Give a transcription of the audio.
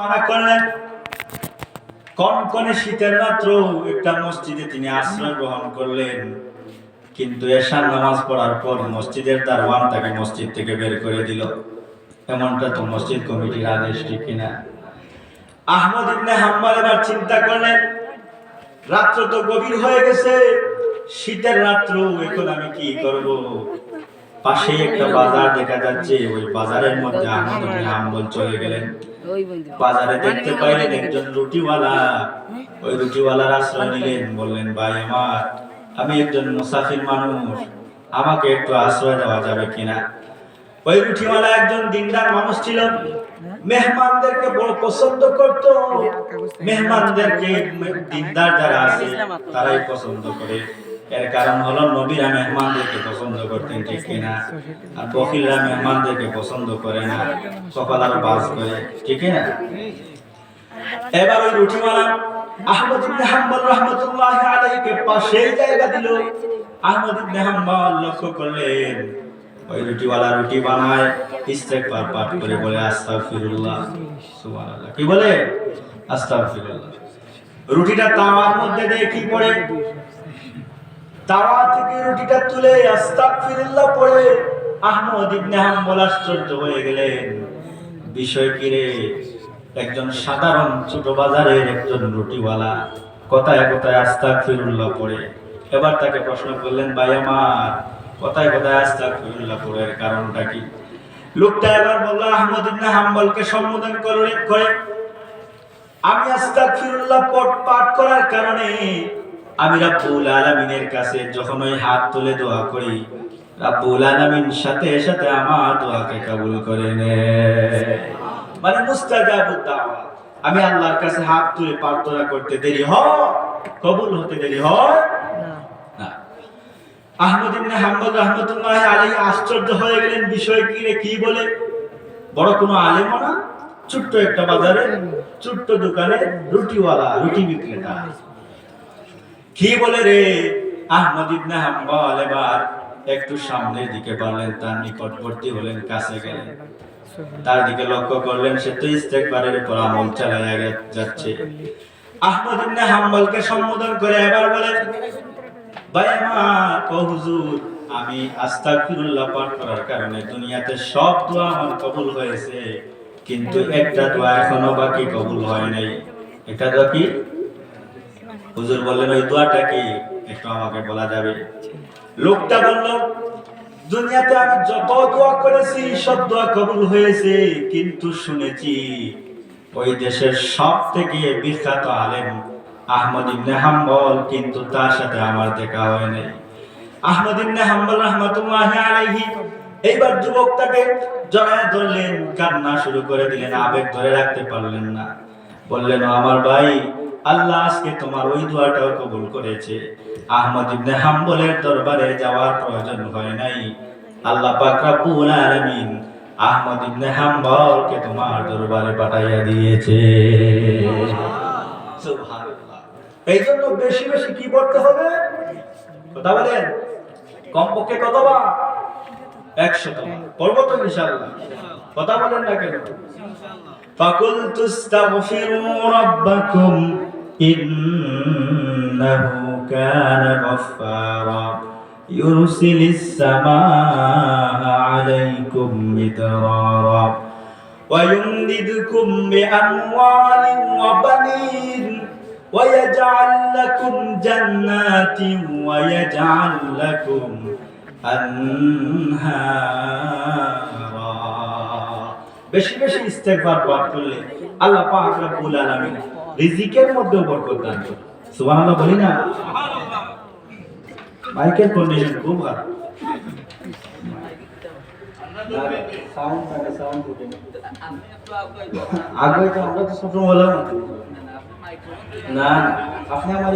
মানা করলেন কনকনে শীতের রাত্র একটা মসজিদে তিনি আশ্রয় গ্রহণ করলেন। কিন্তু এশার নামাজ পড়ার পর মসজিদের দারওয়ান তাকে মসজিদ থেকে বের করে দিল। এমনটা তো মসজিদ কমিটির আদেশ, ঠিক কিনা? আহমদ ইবনে হাম্মাল এবার চিন্তা করলেন, রাত্র তো গভীর হয়ে গেছে, শীতের রাত্র, এখন আমি কি করব? পাশে একটা বাজার দেখা যাচ্ছে, ওই বাজারের মধ্যে আহমদ ইবনে হাম্বল চলে গেলেন। বাজারে দেখতে পাইলেন একজন রুটিওয়ালা। ওই রুটিওয়ালার আশ্রয় নিলেন, বললেন, ভাই আমার, আমি একজন মুসাফির মানুষ, আমাকে একটু আশ্রয় দেওয়া যাবে কিনা? ওই রুটিওয়ালা একজন দিনদার মানুষ ছিল। মেহমানদেরকে বড় পছন্দ করত। মেহমানদেরকে দিনদার যারা আছে, তারাই পছন্দ করে। এর কারণ হলো নবীরা মেহমানদেরকে পছন্দ করতেন, ঠিক কিনা? আর বকিলরা মেহমানদেরকে পছন্দ করে না, কপাল আর বাস করে, ঠিক না এবার ওই রুটিওয়ালা আহমদ ইবনে হাম্বল রাহমাতুল্লাহি আলাইহিকে পাশেই জায়গা দিল। আহমদ ইবনে হাম্বল লক্ষ্য করলেন, ওই রুটিওয়ালা রুটি বানায়, ইস্তেগফার পাঠ করে বলে, আস্তাগফিরুল্লাহ, সুবহানাল্লাহ। কি বলে? আস্তাগফিরুল্লাহ। রুটিটা তাওয়ার মধ্যে দিয়ে কি পড়ে? তাওয়া থেকে রুটিটা তুলে আস্তাগফিরুল্লাহ পড়ে আহমদ ইবনে হাম্বল আশ্চর্য হয়ে গেলেন। বিষয় কি রে? একজন সাধারণ ছোট বাজারের একজন রুটিওয়ালা কথায় কথায় আস্তাগফিরুল্লাহ পড়ে। এবার তাকে প্রশ্ন করলেন, ভাই আমার, কথায় কথায় আস্তাগফিরুল্লাহ পড়ে এর কারণটা কি? লোকটা এবার বলল, আহমদ ইবনে হাম্বলকে সম্বোধন করলেন করে, আমি আস্তাগফিরুল্লাহ পাঠ করার কারণে আমি রাব্বুল আলামিনের কাছে যখন ওই হাত তুলে দোয়া করি, রাব্বুল আলামিন সাথে সাথে আমার দোয়াকে কবুল করে নেয় মানে মুস্তাজাবুদ দাওয়া আমি আল্লাহর কাছে হাত তুলে প্রার্থনা করতে দেরি হয়? কবুল হতে দেরি হয়? না। আহমদ ইবনে হাম্বল রাহমাতুল্লাহ আলাইহি আশ্চর্য হয়ে গেলেন বিষয় কি রে, কি বলে? বড় কোনো আলেমও না? ছোট্ট একটা বাজারে, ছোট্ট দোকানে রুটিওয়ালা, রুটি বিক্রেতা। কি বলে রে? আহমদ ইবনে হাম্বল এবার একটু সামনের দিকে বাড়লেন তার নিকটবর্তী হলেন, কাছে গেলেন। তার দিকে লক্ষ্য করলেন, সে তো ইস্তেকবারের উপর আমল চালাইয়া যাচ্ছে। আহমদ ইবনে হাম্বলকে সম্বোধন করে এবার বলেন, ভাই আমার, ও হুজুর, আমি আস্তাগফিরুল্লাহ পাঠ করার কারণে দুনিয়াতে সব দোয়া আমার কবুল হয়েছে, কিন্তু একটা দোয়া এখনও বাকি কবুল হয় নাই। একটা দোয়া কি? হুজুর বললেন, ওই দোয়াটা কি? একটু আমাকে বলা যাবে। লোকটা বলল, দুনিয়াতে আমি যত দোয়া করেছি, সব দোয়া কবুল হয়েছে, কিন্তু শুনেছি ওই দেশের সব থেকে বিখ্যাত আলেম আহমদ ইবনে হাম্বল, কিন্তু তার সাথে আমার দেখা হয় নাই। আহমদ ইবনে হাম্বল রহমাতুল্লাহ আলাইহি এইবার যুবকটাকে জড়ায় ধরলেন, কান্না শুরু করে দিলেন, আবেগ ধরে রাখতে পারলেন না। বললেন আমার ভাই আল্লাহ আজকে তোমার ওই দোয়াটাও কবুল করেছে। আহমদ ইবনে হাম্বলের দরবারে যাওয়ার প্রয়োজন হয় নাই। আল্লাহ পাক রব্বুল আলামিন আহমদ ইবনে হাম্বলকে তোমার দরবারে পাঠাইয়া দিয়েছে। এই জন্য বেশি বেশি কি পড়তে হবে? কথা বলেন। কমপক্ষে কতবার? একশতবার। পড়ব তো ইনশাআল্লাহ। কথা বলেন না কেন? ফাকুল তুস্তাগফিরু রাব্বাকুম। إنه كان غفارا يرسل السماء عليكم مدرارا ويمددكم بأموال وبنين ويجعل لكم جنات ويجعل لكم أنهارا বেশি বেশি ইস্তেগফার পাঠ করলে আল্লাহ পাক রব্বুল আলামিন রিজিকের মধ্যে বরকত দান করে। সুবহানাল্লাহ বলি না? মাইকের কন্ডিশন খুব খারাপ। আগে তো আমরা তো সবসময় বললাম। না, আপনি আমার